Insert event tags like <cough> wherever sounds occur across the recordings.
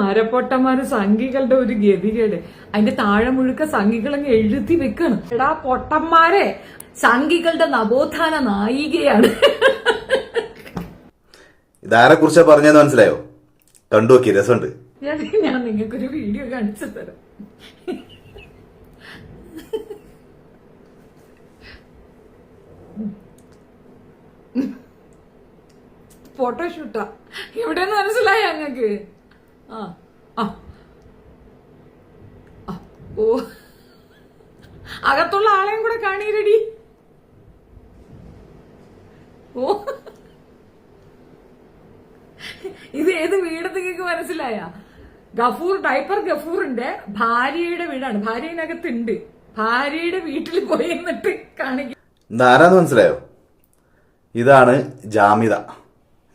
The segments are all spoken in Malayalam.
മരപ്പൊട്ടന്മാര് സംഘികളുടെ ഒരു ഗതികേട്. അതിന്റെ താഴെ മുഴുക്ക സംഘികളങ്ങ് എഴുതി വെക്കണം. എടാ പൊട്ടന്മാരെ സംഘികളുടെ നവോത്ഥാന നായികയാണ്. ഇതാരെ കുറിച്ചാ പറഞ്ഞെന്ന് മനസ്സിലായോ? കണ്ടു നോക്കി രസമുണ്ട്. ഞാൻ നിങ്ങൾക്ക് നിങ്ങൾക്കൊരു വീഡിയോ കാണിച്ചു തരാം. ഫോട്ടോഷൂട്ടാ. എവിടെയെന്ന് മനസ്സിലായി ഞങ്ങക്ക് ഓ. അകത്തുള്ള ആളെയും കൂടെ കാണീരടി. ഓ. ഇത് ഏത് വീട് മനസ്സിലായ? ഗഫൂർ ഡൈപ്പർ ഗഫൂറിന്റെ ഭാര്യയുടെ വീടാണ്. ഭാര്യനകത്തുണ്ട്. ഭാര്യയുടെ വീട്ടിൽ പോയി എന്നിട്ട് കാണിക്കും മനസ്സിലായോ? ഇതാണ് ജാമിത.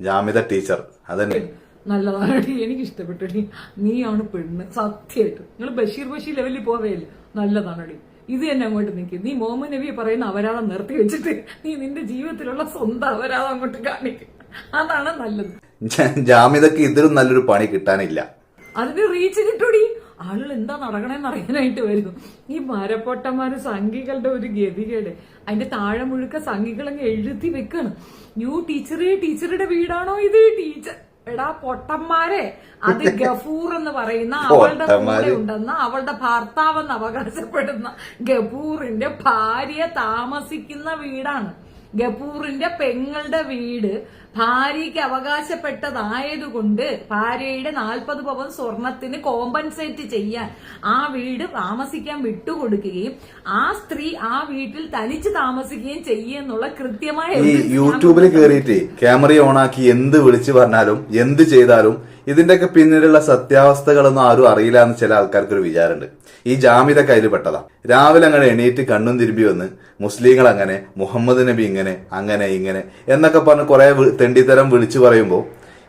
ജാമിത ടീച്ചർ. അതന്നെ. നല്ലതാണടി എനിക്ക് ഇഷ്ടപ്പെട്ടു നീയാണ് പെണ്ണ് സത്യമായിട്ട്. നിങ്ങൾ ബഷീർ ബഷീർ ലെവലിൽ പോവേയില്ല നല്ലതാണടി. ഇത് തന്നെ അങ്ങോട്ട് നിൽക്കും നീ മുഹമ്മദ് നബിയെ പറയുന്ന അപരാധം നിർത്തി വെച്ചിട്ട് നീ നിന്റെ ജീവിതത്തിലുള്ള സ്വന്തം അപരാധം അങ്ങോട്ട് കാണിക്കും. അതാണ് നല്ലത്. ജ- ജാമിതക്ക് ഇതിലും നല്ലൊരു പണി കിട്ടാനില്ല. അതിന് റീച്ച് കിട്ടൂടി. ആളുകൾ എന്താ നടക്കണേന്ന് അറിയാനായിട്ട് വരും ഈ മരപ്പൊട്ടന്മാര് സംഘികളുടെ ഒരു ഗതികേട്. അതിന്റെ താഴെ മുഴുക്ക സംഘികളങ്ങ് എഴുതി വെക്കണം. യു ടീച്ചറേ ടീച്ചറുടെ വീടാണോ ഇത് ടീച്ചർ? എടാ പൊട്ടന്മാരെ അത് <laughs> ഗഫൂർ എന്ന് പറയുന്ന അവളുടെ കൂടെ ഉണ്ടെന്ന് അവളുടെ ഭർത്താവെന്ന് അവകാശപ്പെടുന്ന ഗഫൂറിന്റെ ഭാര്യ താമസിക്കുന്ന വീടാണ്. ഗഫൂറിന്റെ പെങ്ങളുടെ വീട് ഭാര്യയ്ക്ക് അവകാശപ്പെട്ടതായതുകൊണ്ട് ഭാര്യയുടെ നാൽപ്പത് പവൻ സ്വർണത്തിന് കോമ്പൻസേറ്റ് ചെയ്യാൻ ആ വീട് താമസിക്കാൻ വിട്ടുകൊടുക്കുകയും ആ സ്ത്രീ ആ വീട്ടിൽ തനിച്ച് താമസിക്കുകയും ചെയ്യുന്നുള്ള കൃത്യമായ ഈ യൂട്യൂബിൽ കയറിയിട്ട് ക്യാമറ ഓണാക്കി എന്ത് വിളിച്ചു പറഞ്ഞാലും എന്ത് ചെയ്താലും ഇതിന്റെയൊക്കെ പിന്നിലുള്ള സത്യാവസ്ഥകളൊന്നും ആരും അറിയില്ല എന്ന് ചില ആൾക്കാർക്ക് ഒരു വിചാരമുണ്ട്. ഈ ജാമിത കയ്യിൽ പെട്ടതാ. രാവിലെ അങ്ങനെ എണീറ്റ് കണ്ണും തിരുമ്പി വന്ന് മുസ്ലിങ്ങൾ അങ്ങനെ മുഹമ്മദ് നബി ഇങ്ങനെ അങ്ങനെ ഇങ്ങനെ എന്നൊക്കെ പറഞ്ഞ് കുറെ തെണ്ടിത്തരം വിളിച്ചു പറയുമ്പോൾ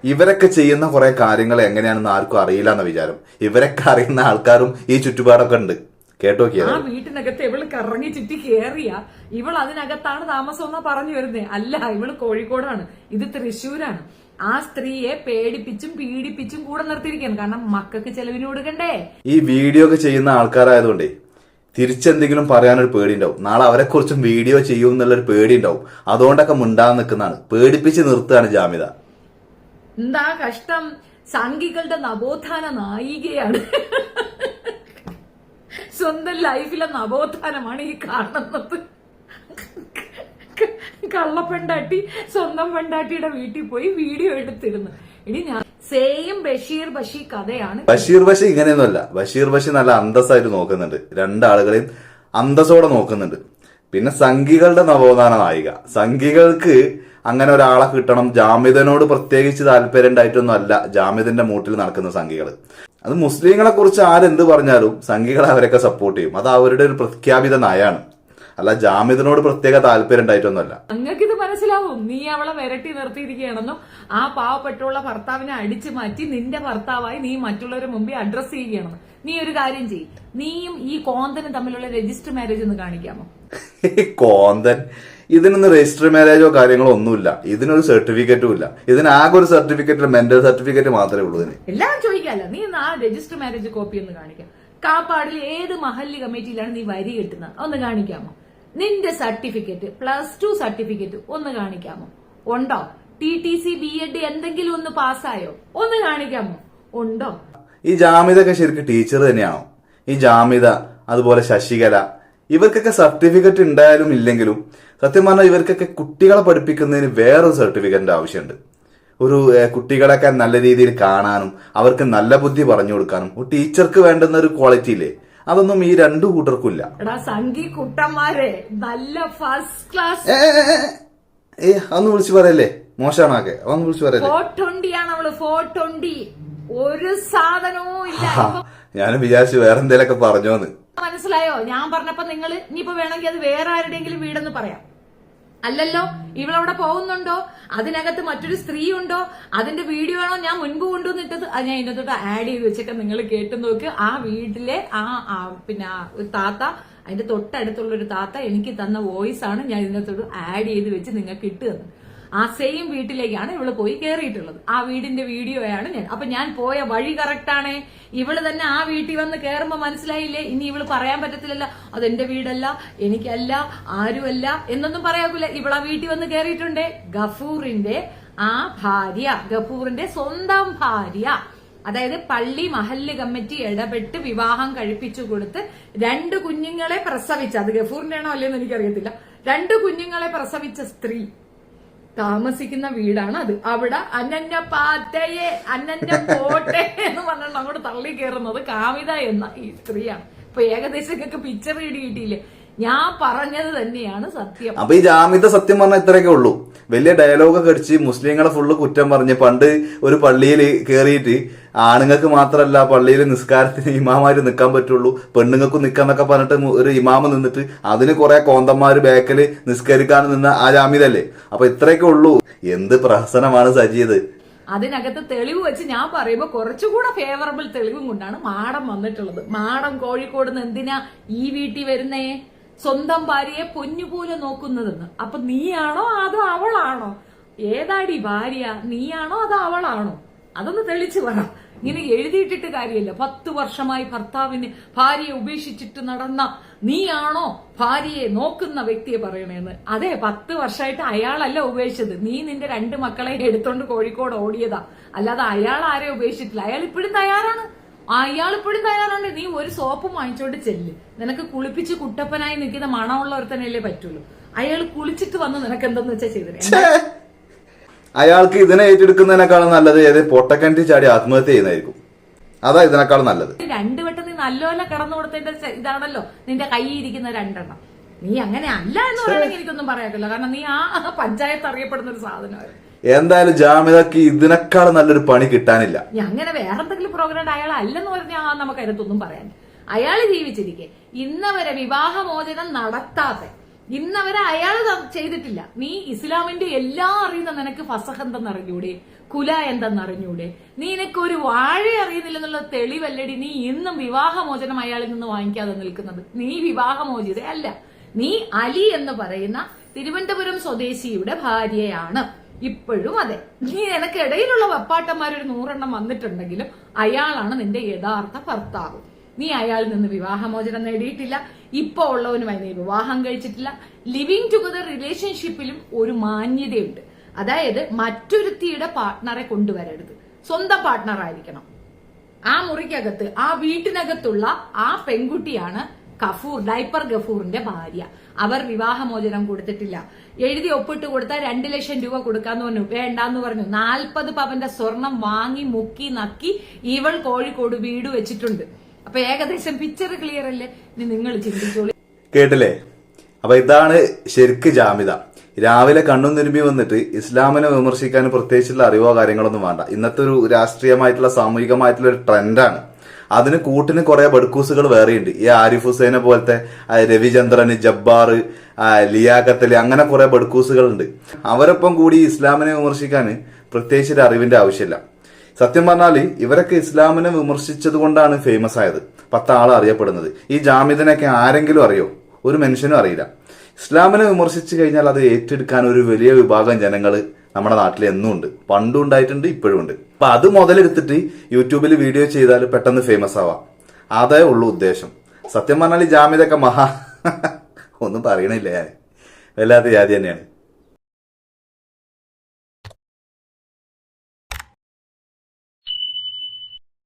ഇവരൊക്കെ ചെയ്യുന്ന കുറെ കാര്യങ്ങൾ എങ്ങനെയാണെന്ന് ആർക്കും അറിയില്ല എന്ന വിചാരം. ഇവരൊക്കെ അറിയുന്ന ആൾക്കാരും ഈ ചുറ്റുപാടൊക്കെ ഉണ്ട്. കേട്ടോ ആ വീട്ടിനകത്ത് ഇവൾ കറങ്ങി ചുറ്റി കേറിയ. ഇവൾ അതിനകത്താണ് താമസം എന്നാ പറഞ്ഞു വരുന്നേ. അല്ല ഇവൾ കോഴിക്കോടാണ്. ഇത് തൃശ്ശൂരാണ്. ആ സ്ത്രീയെ പേടിപ്പിച്ചും പീഡിപ്പിച്ചും കൂടെ നിർത്തിയിരിക്കുകയാണ്. കാരണം മക്കൾക്ക് ചെലവിന് കൊടുക്കണ്ടേ? ഈ വീഡിയോ ഒക്കെ ചെയ്യുന്ന ആൾക്കാരായതുകൊണ്ടേ തിരിച്ചെന്തെങ്കിലും പറയാനൊരു പേടിയുണ്ടാവും. നാളെ അവരെ കുറിച്ചും വീഡിയോ ചെയ്യും എന്നുള്ളൊരു പേടിയുണ്ടാവും. അതുകൊണ്ടൊക്കെ മുണ്ടാൻ നിൽക്കുന്നതാണ്. പേടിപ്പിച്ച് നിർത്തുകയാണ് ജാമ്യത. എന്താ കഷ്ടം? സംഘികളുടെ നവോത്ഥാന നായികയാണ്. സ്വന്തം ലൈഫിലെ നവോത്ഥാനമാണ് ഈ കാണുന്നത്. കള്ളപ്പെണ്ടാട്ടി സ്വന്തം പെണ്ടാട്ടിയുടെ വീട്ടിൽ പോയി വീഡിയോ എടുത്തിരുന്നു. ഇനി ഞാൻ സെയിം ബഷീർ ബഷി കഥയാണ്. ബഷീർ ബഷി ഇങ്ങനെയൊന്നുമല്ല. ബഷീർ ബഷി നല്ല അന്തസ്സായിട്ട് നോക്കുന്നുണ്ട്. രണ്ടാളുകളെയും അന്തസ്സോടെ നോക്കുന്നുണ്ട്. പിന്നെ സംഘികളുടെ നവോത്ഥാന നായിക. സംഘികൾക്ക് അങ്ങനെ ഒരാളെ കിട്ടണം. ജാമിദനോട് പ്രത്യേകിച്ച് താല്പര്യം ഉണ്ടായിട്ടൊന്നും അല്ല ജാമിദിന്റെ മൂട്ടിൽ നടക്കുന്ന സംഘികൾ അത് മുസ്ലിങ്ങളെ കുറിച്ച് ആരെന്ത് പറഞ്ഞാലും സംഘികൾ അവരൊക്കെ സപ്പോർട്ട് ചെയ്യും. അത് അവരുടെ ഒരു പ്രഖ്യാപിത നയാണ് അല്ല ജാമ്യത്തിനോട് പ്രത്യേക താല്പര്യം ഉണ്ടായിട്ടൊന്നുമല്ല. ഇത് മനസ്സിലാവും. നീ അവളെ വിരട്ടി നിർത്തിയിരിക്കുകയാണെന്നും ആ പാവപ്പെട്ടുള്ള ഭർത്താവിനെ അടിച്ചു മാറ്റി നിന്റെ ഭർത്താവായി നീ മറ്റുള്ളവരുടെ മുമ്പിൽ അഡ്രസ് ചെയ്യുകയാണെന്ന്. നീ ഒരു കാര്യം ചെയ്യും. നീയും ഈ കോന്തനും തമ്മിലുള്ള രജിസ്റ്റർ മാരേജ് ഒന്ന് കാണിക്കാമോ? കോന്തൻ ഇതിനൊന്നും രജിസ്റ്റർ മാരേജോ കാര്യങ്ങളോ ഒന്നുമില്ല. ഇതിനൊരു സർട്ടിഫിക്കറ്റും ഇല്ല. ഇതിനാകെ ഒരു സർട്ടിഫിക്കറ്റ് മെന്റൽ സർട്ടിഫിക്കറ്റ് മാത്രമേ ഉള്ളൂ ഇതിന്. എല്ലാം ചോദിക്കാല്ല. നീ ആ രജിസ്റ്റർ മാരേജ് കോപ്പി ഒന്ന് കാണിക്കാം. കാപ്പാടിൽ ഏത് മഹല്ല് കമ്മിറ്റിയിലാണ് നീ വരി കെട്ടുന്നത്? ഒന്ന് കാണിക്കാമോ? നിന്റെ സർട്ടിഫിക്കറ്റ് പ്ലസ് ടു സർട്ടിഫിക്കറ്റ് ഒന്ന് കാണിക്കാമോ? ഉണ്ടോ? T T C B Ed എന്തെങ്കിലും ഒന്ന് പാസ്സായോ? ഒന്ന് കാണിക്കാമോ? ഉണ്ടോ? ഈ ജാമിതൊക്കെ ശരിക്കും ടീച്ചർ തന്നെയാണോ? ഈ ജാമിത അതുപോലെ ശശികല ഇവർക്കൊക്കെ സർട്ടിഫിക്കറ്റ് ഉണ്ടായാലും ഇല്ലെങ്കിലും സത്യം പറഞ്ഞാൽ ഇവർക്കൊക്കെ കുട്ടികളെ പഠിപ്പിക്കുന്നതിന് വേറൊരു സർട്ടിഫിക്കറ്റിന്റെ ആവശ്യമുണ്ട്. ഒരു കുട്ടികളൊക്കെ നല്ല രീതിയിൽ കാണാനും അവർക്ക് നല്ല ബുദ്ധി പറഞ്ഞു കൊടുക്കാനും ഒരു ടീച്ചർക്ക് വേണ്ടുന്ന ഒരു ക്വാളിറ്റി ഇല്ലേ? അതൊന്നും ഈ രണ്ടു കൂട്ടർക്കുമില്ല. എടാ കുട്ടന്മാരെ നല്ല ഫസ്റ്റ് ക്ലാസ് ഏ, അന്ന് വിളിച്ചു പറയല്ലേ? മോശമാണാക്കെ അതൊന്ന് വിളിച്ചു പറയല്ലേ? ഫോർ ട്വന്റിയാണ് അവൾ ഫോർ ട്വന്റി ഒരു സാധനവും ഇല്ല. ഞാൻ വിചാരിച്ചു വേറെ എന്തേലൊക്കെ പറഞ്ഞോന്ന്. മനസ്സിലായോ? ഞാൻ പറഞ്ഞപ്പോ നിങ്ങൾ ഇനിയിപ്പോ വേണമെങ്കിൽ അത് വേറെ ആരുടെയെങ്കിലും വീടെന്ന് പറയാം. അല്ലല്ലോ ഇവളവിടെ പോകുന്നുണ്ടോ? അതിനകത്ത് മറ്റൊരു സ്ത്രീ ഉണ്ടോ അതിന്റെ വീഡിയോ ആണോ ഞാൻ മുൻപ് കൊണ്ടുവന്നിട്ടത്? ഞാൻ ഇതിനകത്തോട്ട് ആഡ് ചെയ്ത് വെച്ചൊക്കെ. നിങ്ങൾ കേട്ടു നോക്ക്. ആ വീട്ടിലെ ആ ആ, പിന്നെ ഒരു താത്ത അതിന്റെ തൊട്ടടുത്തുള്ള ഒരു താത്ത എനിക്ക് തന്ന വോയിസ് ആണ് ഞാൻ ഇതിനകത്തോട്ട് ആഡ് ചെയ്ത് വെച്ച് നിങ്ങൾക്ക് ഇട്ട് തന്നത്. ആ സെയിം വീട്ടിലേക്കാണ് ഇവൾ പോയി കയറിയിട്ടുള്ളത് ആ വീടിന്റെ വീഡിയോയാണ് ഞാൻ. അപ്പൊ ഞാൻ പോയ വഴി കറക്റ്റാണ് ഇവൾ തന്നെ ആ വീട്ടിൽ വന്ന് കയറുമ്പോ മനസ്സിലായില്ലേ? ഇനി ഇവൾ പറയാൻ പറ്റത്തില്ലല്ലോ. അതെന്റെ വീടല്ല എനിക്കല്ല ആരുമല്ല എന്നൊന്നും പറയാക്കൂല. ഇവളാ വീട്ടിൽ വന്ന് കയറിയിട്ടുണ്ട് ഗഫൂറിന്റെ ആ ഭാര്യ ഗഫൂറിന്റെ സ്വന്തം ഭാര്യ. അതായത് പള്ളി മഹല്ല് കമ്മിറ്റി ഇടപെട്ട് വിവാഹം കഴിപ്പിച്ചു കൊടുത്ത് രണ്ട് കുഞ്ഞുങ്ങളെ പ്രസവിച്ച അത് ഗഫൂറിന്റെ ആണോ അല്ലെന്ന് എനിക്കറിയത്തില്ല. രണ്ട് കുഞ്ഞുങ്ങളെ പ്രസവിച്ച സ്ത്രീ താമസിക്കുന്ന വീടാണ് അത്. അവിടെ അനന്യ പാറ്റയെ അനന്യ പോട്ടെ എന്ന് പറഞ്ഞിട്ട് അങ്ങോട്ട് തള്ളി കയറുന്നത് കാമിത എന്ന ഈ സ്ത്രീയാണ്. ഇപ്പൊ ഏകദേശം നിങ്ങൾക്ക് പിക്ചർ കിട്ടിയില്ലേ? ഞാൻ പറഞ്ഞത് തന്നെയാണ് സത്യം. അപ്പൊ ഈ ജാമ്യത സത്യം പറഞ്ഞ ഇത്രയൊക്കെ ഉള്ളൂ. വലിയ ഡയലോഗൊക്കെ അടിച്ച് മുസ്ലിങ്ങളെ ഫുള്ള് കുറ്റം പറഞ്ഞ് പണ്ട് ഒരു പള്ളിയിൽ കയറിയിട്ട് ആണുങ്ങൾക്ക് മാത്രമല്ല പള്ളിയിൽ നിസ്കാരത്തിന് ഇമാമാര് നിൽക്കാൻ പറ്റുള്ളൂ പെണ്ണുങ്ങൾക്കും നിൽക്കാന്നൊക്കെ പറഞ്ഞിട്ട് ഒരു ഇമാമ നിന്നിട്ട് അതിന് കുറെ കോന്തന്മാര് ബാക്കിൽ നിസ്കരിക്കാൻ നിന്ന ആ ജാമ്യതല്ലേ? അപ്പൊ ഇത്രയൊക്കെ ഉള്ളൂ. എന്ത് പ്രഹസനമാണ് സജിയത് അതിനകത്ത് തെളിവ് വെച്ച് ഞാൻ പറയുമ്പോൾ കുറച്ചുകൂടെ ഫേവറബിൾ തെളിവും കൊണ്ടാണ് മാടം വന്നിട്ടുള്ളത്. മാടം കോഴിക്കോട് നിന്ന് എന്തിനാ ഈ വീട്ടിൽ വരുന്നേ? സ്വന്തം ഭാര്യയെ പൊന്നുപോലെ നോക്കുന്നതെന്ന്. അപ്പൊ നീയാണോ അത് അവളാണോ? ഏതാടി ഭാര്യ? നീയാണോ അത് അവളാണോ? അതൊന്ന് തെളിച്ചു പറ. ഇങ്ങനെ എഴുതിയിട്ടിട്ട് കാര്യമില്ല. പത്ത് വർഷമായി ഭർത്താവിന് ഭാര്യയെ ഉപേക്ഷിച്ചിട്ട് നടന്ന നീയാണോ ഭാര്യയെ നോക്കുന്ന വ്യക്തിയെ പറയണേന്ന്. അതെ പത്ത് വർഷമായിട്ട് അയാളല്ല ഉപേക്ഷിച്ചത്. നീ നിന്റെ രണ്ട് മക്കളെ എടുത്തോണ്ട് കോഴിക്കോട് ഓടിയതാ. അല്ലാതെ അയാൾ ആരെ ഉപേക്ഷിച്ചിട്ടില്ല. അയാൾ ഇപ്പോഴും തയ്യാറാണ്. അയാൾ ഇപ്പോഴും തയ്യാറുണ്ട് നീ ഒരു സോപ്പ് വാങ്ങിച്ചോണ്ട് ചെല്ല്. നിനക്ക് കുളിപ്പിച്ച് കുട്ടപ്പനായി നിൽക്കുന്ന മണമുള്ള ഒരുത്തനല്ലേ പറ്റുള്ളൂ. അയാൾ കുളിച്ചിട്ട് വന്ന് നിനക്ക് എന്തെന്ന് വെച്ചാ ചെയ്തിട്ട് അയാൾക്ക് ഇതിനെ ഏറ്റെടുക്കുന്നതിനേക്കാളും നല്ലത് ഏത് പൊട്ടക്കണ്ടി ചാടി ആത്മഹത്യ ചെയ്യുന്നതായിരിക്കും. അതാ ഇതിനേക്കാൾ നല്ലത്. രണ്ടു വട്ടം നീ നല്ലപോലെ കടന്നു കൊടുത്തതിന്റെ ഇതാണല്ലോ. നിന്റെ കയ്യിൽ ഇരിക്കുന്ന രണ്ടെണ്ണം. നീ അങ്ങനെ അല്ല എന്ന് പറയണമെങ്കിൽ എനിക്കൊന്നും പറയാക്കില്ല കാരണം നീ ആ പഞ്ചായത്ത് അറിയപ്പെടുന്ന ഒരു സാധനമായിരുന്നു. എന്തായാലും ജാമ്യതക്ക് ഇതിനേക്കാൾ നല്ലൊരു പണി കിട്ടാനില്ല. അങ്ങനെ വേറെ എന്തെങ്കിലും പ്രോഗ്രാം അയാൾ അല്ലെന്ന് പറഞ്ഞാൽ നമുക്ക് അതിനകത്തൊന്നും പറയാൻ അയാൾ ജീവിച്ചിരിക്കെ. ഇന്നവരെ വിവാഹമോചനം നടത്താതെ. ഇന്നവരെ അയാൾ ചെയ്തിട്ടില്ല. നീ ഇസ്ലാമിന്റെ എല്ലാം അറിയുന്ന നിനക്ക് ഫസഹ് എന്തെന്ന് അറിഞ്ഞൂടെ കുല എന്തെന്ന് അറിഞ്ഞൂടെ നീ നിനക്ക് ഒരു വാഴ അറിയുന്നില്ലെന്നുള്ള തെളിവല്ലടി നീ ഇന്നും വിവാഹമോചനം അയാളിൽ നിന്ന് വാങ്ങിക്കാതെ നിൽക്കുന്നത്. നീ വിവാഹമോചിത അല്ല നീ അലി എന്ന് പറയുന്ന തിരുവനന്തപുരം സ്വദേശിയുടെ ഭാര്യയാണ്. ഇപ്പോഴും അതെ. നീ നിനക്ക് ഇടയിലുള്ള വപ്പാട്ടന്മാർ ഒരു നൂറെണ്ണം വന്നിട്ടുണ്ടെങ്കിലും അയാളാണ് നിന്റെ യഥാർത്ഥ ഭർത്താവ്. നീ അയാളിൽ നിന്ന് വിവാഹമോചനം നേടിയിട്ടില്ല. ഇപ്പൊ ഉള്ളവനുമായി നീ വിവാഹം കഴിച്ചിട്ടില്ല. ലിവിങ് ടുഗദർ റിലേഷൻഷിപ്പിലും ഒരു മാന്യതയുണ്ട്. അതായത് മറ്റൊരുത്തിയുടെ പാർട്ട്ണറെ കൊണ്ടുവരരുത്. സ്വന്തം പാർട്ട്ണർ ആയിരിക്കണം. ആ മുറിക്കകത്ത് ആ വീട്ടിനകത്തുള്ള ആ പെൺകുട്ടിയാണ് കഫൂർ ഡൈപ്പർ ഗഫൂറിന്റെ ഭാര്യ. അവർ വിവാഹമോചനം കൊടുത്തിട്ടില്ല. എഴുതി ഒപ്പിട്ട് കൊടുത്താൽ രണ്ട് ലക്ഷം രൂപ കൊടുക്കാന്ന് പറഞ്ഞു. വേണ്ടാന്ന് പറഞ്ഞു. നാൽപ്പത് പവന്റെ സ്വർണം വാങ്ങി മുക്കി നക്കി ഇവൾ കോഴിക്കോട് വീട് വെച്ചിട്ടുണ്ട്. അപ്പൊ ഏകദേശം പിക്ചർ ക്ലിയർ അല്ലേ? ഇനി നിങ്ങൾ ചിന്തിച്ചോളൂ. കേട്ടില്ലേ? അപ്പൊ ഇതാണ് ശരിക്ക് ജാമ്യത. രാവിലെ കണ്ണും തിരുമ്പി വന്നിട്ട് ഇസ്ലാമിനെ വിമർശിക്കാൻ പ്രത്യേകിച്ചുള്ള അറിവോ കാര്യങ്ങളൊന്നും വേണ്ട. ഇന്നത്തെ ഒരു രാഷ്ട്രീയമായിട്ടുള്ള സാമൂഹികമായിട്ടുള്ള ഒരു ട്രെൻഡാണ് അതിന് കൂട്ടിന് കുറെ ബഡ്കൂസുകൾ വേറെയുണ്ട്. ഈ ആരിഫ് ഹുസൈനെ പോലത്തെ രവിചന്ദ്രൻ ജബ്ബാർ ആ, ലിയാഖത്ത് അലി അങ്ങനെ കുറെ ബഡ്കൂസുകളുണ്ട്. അവരൊപ്പം കൂടി ഇസ്ലാമിനെ വിമർശിക്കാൻ പ്രത്യേകിച്ച് ഒരു അറിവിന്റെ ആവശ്യമില്ല. സത്യം പറഞ്ഞാൽ ഇവരൊക്കെ ഇസ്ലാമിനെ വിമർശിച്ചത് കൊണ്ടാണ് ഫേമസ് ആയത്. പത്താൾ അറിയപ്പെടുന്നത്. ഈ ജാമിദിനൊക്കെ ആരെങ്കിലും അറിയോ? ഒരു മനുഷ്യനും അറിയില്ല. ഇസ്ലാമിനെ വിമർശിച്ചു കഴിഞ്ഞാൽ അത് ഏറ്റെടുക്കാൻ ഒരു വലിയ വിഭാഗം ജനങ്ങൾ നമ്മുടെ നാട്ടിൽ എന്നും ഉണ്ട് പണ്ടും ഉണ്ടായിട്ടുണ്ട് ഇപ്പോഴും ഉണ്ട്. അപ്പൊ അത് മുതലെടുത്തിട്ട് യൂട്യൂബിൽ വീഡിയോ ചെയ്താൽ പെട്ടെന്ന് ഫേമസ് ആവാം. അതേ ഉള്ളൂ ഉദ്ദേശം. സത്യം പറഞ്ഞാൽ ഈ ജാമ്യതൊക്കെ മഹാ <laughs> ഒന്നും പറയണില്ല വല്ലാത്ത ജാതി തന്നെയാണ്.